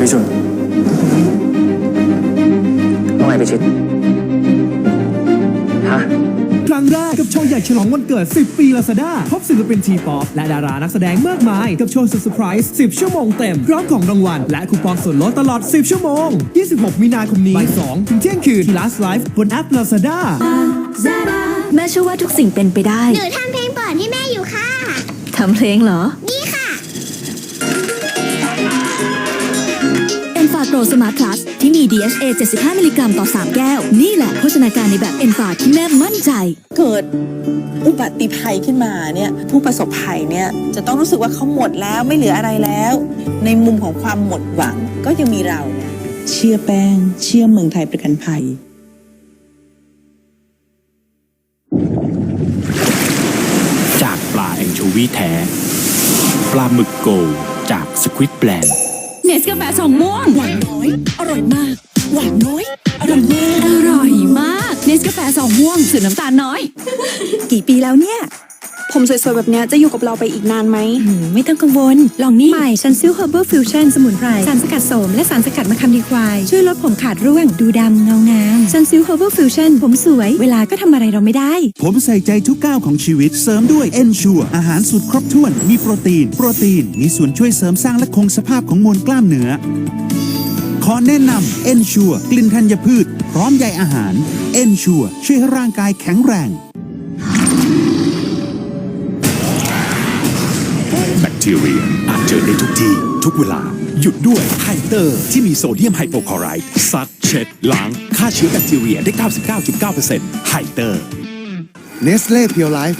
พี่ชุนว่าไงพิชิต ฮะ ครั้งแรกกับโชว์ใหญ่ฉลองวันเกิด 10 ปีลาซาด้าพบศิลปินทีป๊อปและดารานักแสดงมากมาย กับโชว์สุดเซอร์ไพรส์ 10 ชั่วโมงเต็ม พร้อมของรางวัล และคูปองส่วนลดตลอด 10 ชั่วโมง 26 มีนาคมนี้บ่าย2ถึงเที่ยงคืนที่ Last Live บนแอปลาซาด้าแม่เชื่อว่าทุกสิ่งเป็นไปได้ หนูทำเพลงปล่อนให้แม่อยู่ค่ะ ทำเพลงเหรอ โกรสมาร์ทพลัสที่มี DHA 75 มิลลิกรัมต่อ 3 แก้ว นี่แหละโภชนาการในแบบเอ็นฟาที่แม่มั่นใจ เกิดอุบัติภัยขึ้นมาเนี่ยผู้ประสบภัยเนี่ยจะต้องรู้สึกว่าเขาหมดแล้วไม่เหลืออะไรแล้ว ในมุมของความหมดหวังก็ยังมีเราเนี่ยเชื่อแป้ง เชื่อเมืองไทยประกันภัยจากปลาแองโชวีแท้ ปลาหมึกโกลจากสควิตแบลนด์ เนสกาแฟสองม่วง หวานน้อย อร่อยมาก หวานน้อย อร่อยมากอร่อยมาก เนสกาแฟสองม่วงสูตรน้ำตาลน้อย กี่ปีแล้วเนี่ย ผมสวยๆ แบบเนี้ยจะอยู่กับเราไปอีกนานไหมไม่ต้องกังวล ลองนี่ใหม่ซันซิลเฮอร์เบอร์ฟิวชั่นสมุนไพร สารสกัดโสมและสารสกัดมะขามดีควาย ช่วยลดผมขาดร่วง ดูดำเงางามซันซิลเฮอร์เบอร์ฟิวชั่นผมสวย เวลาก็ทำอะไรเราไม่ได้ ผมใส่ใจทุกก้าวของชีวิตเสริมด้วย Ensure อาหารสูตรครบถ้วน มีโปรตีน โปรตีน มีส่วนช่วยเสริมสร้างและคงสภาพของมวลกล้ามเนื้อ ขอแนะนำ Ensure กลิ่นธัญพืช พร้อมใยอาหาร Ensure ช่วยให้ร่างกายแข็งแรง ทีเรียอาจเจอได้ทุกที่ ทุกเวลา หยุดด้วยไฮเตอร์ ที่มีโซเดียมไฮโปคลอไรด์ซักเช็ดล้างฆ่าเชื้อแบคทีเรียได้ 99.9%ไฮเตอร์ Nestle Pure Life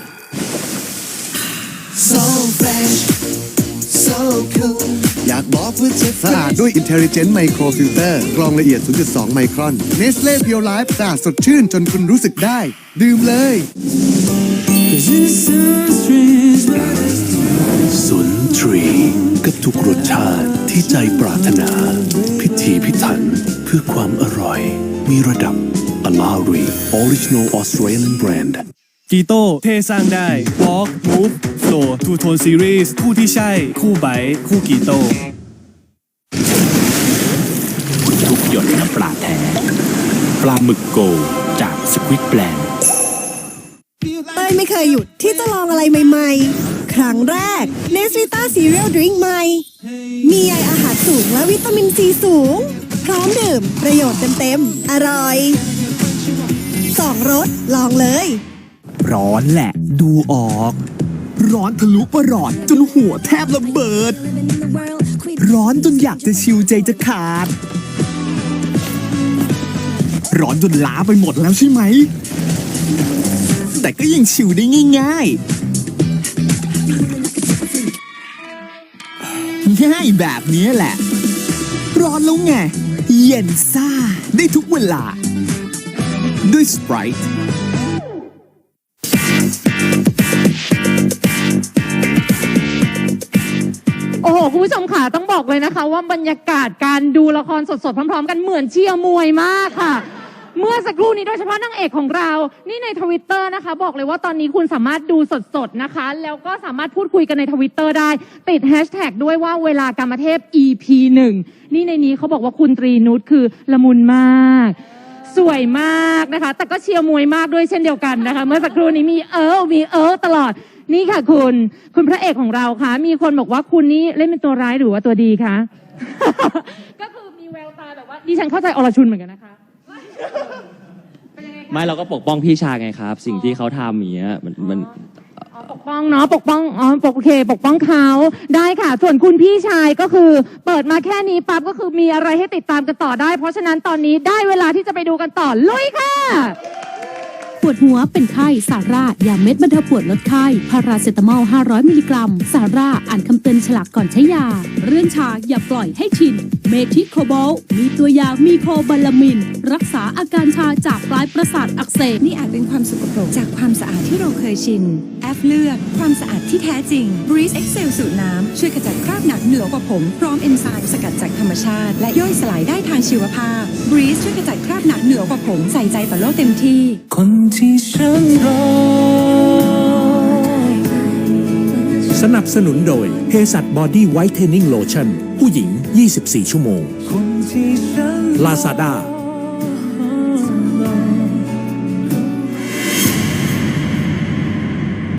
so fresh so cool อยากบอกว่าจะสะอาดด้วย Intelligent Micro Filter กรองละเอียด 0.2 ไมครอน Nestle Pure Life สะอาดสดชื่นจนคุณรู้สึกได้ ดื่มเลยสุนทรีกับ ทุกรสชาติที่ใจปรารถนา พิธีพิถันเพื่อความอร่อย มีระดับ a l a r i Original Australian Brand กีโต้เทสร้างได้ Walk Move Flow Two Tone Series คู่ที่ใช่ คู่ไบค์คู่กีโต้ทุกหยดน้ำปลาแท้ ปลาหมึกโกลจากสควิตแบลนด์เต้ยไม่เคยหยุดที่จะลองอะไรใหม่ ๆ ครั้งแรกเนสวิต้าซีเรียลดริงใหม่ มีใยอาหารสูงและวิตามินซีสูง พร้อมดื่ม ประโยชน์เต็มๆ อร่อยสองรสลองเลย ร้อนแหละ ดูออก ร้อนทะลุประหลอดจนหัวแทบระเบิด ร้อนจนอยากจะชิวใจจะขาด ร้อนจนล้าไปหมดแล้วใช่ไหม แต่ก็ยังชิวได้ง่าย ๆ ง่ายแบบนี้แหละ ร้อนแล้วไง เย็นซ่า ได้ทุกเวลา ด้วยสปร t ต์โอ้โห คุณผู้ชมค่ะ ต้องบอกเลยนะคะ ว่าบรรยากาศการดูละครสดๆ พร้อมๆ กันเหมือนเชียร์มวยมากค่ะ เมื่อสักครู่นี้โดยเฉพาะนางเอกของเรา นี่ในทวิตเตอร์นะคะ บอกเลยว่าตอนนี้คุณสามารถดูสดๆนะคะ แล้วก็สามารถพูดคุยกันในทวิตเตอร์ได้ ติดแฮชแท็กด้วยว่าเวลากรรมเทพ EP 1นี่ในนี้เขาบอกว่าคุณตรีนุชคือละมุนมาก สวยมากนะคะ แต่ก็เชียร์มวยมากด้วยเช่นเดียวกันนะคะ เมื่อสักครู่นี้มีเออมีเออตลอด นี่ค่ะคุณ คุณพระเอกของเราคะมีคนบอกว่าคุณนี่เล่นเป็นตัวร้ายหรือว่าตัวดีคะ ก็คือมีแววตาแบบว่าดิฉันเข้าใจอรชุนเหมือนกันนะคะ ไม่เราก็ปกป้องพี่ชายไงครับ สิ่งที่เขาทำอย่างเงี้ยมันมันอ๋อปกป้องเนาะปกป้องอ๋อปกโอเค ปกป้องเขาได้ค่ะ ส่วนคุณพี่ชายก็คือเปิดมาแค่นี้ปั๊บก็คือมีอะไรให้ติดตามกันต่อได้ เพราะฉะนั้นตอนนี้ได้เวลาที่จะไปดูกันต่อลุยค่ะป วดหัวเป็นไข้ซาร่ายาเม็ดบรรเทาปวดลดไข้พาราเซตามอล 500 มิลลิกรัมซาร่าอ่านคำเตือนฉลากก่อนใช้ยา เรื่องชาอย่าปล่อยให้ชิน เมทิโคโบลมีตัวยามีโคบาลามิน รักษาอาการชาจากปลายประสาทอักเสบนี่อาจเป็นความสกปรกจากความสะอาดที่เราเคยชิน แอปเลือกความสะอาดที่แท้จริง Breeze Excel สูตรน้ำช่วยขจัดคราบหนักเหนือกว่าผม พร้อมเอนไซม์สกัดจากธรรมชาติ และย่อยสลายได้ทางชีวภาพ Breeze ช่วยขจัดคราบหนักเหนือกว่าผมใส่ใจต่อโลกเต็มที่คนที่ฉันรอ สนับสนุนโดยเภสัชบอดี้ไวท์เทนนิ่งโลชั่นผู้หญิง 24 ชั่วโมง Lazada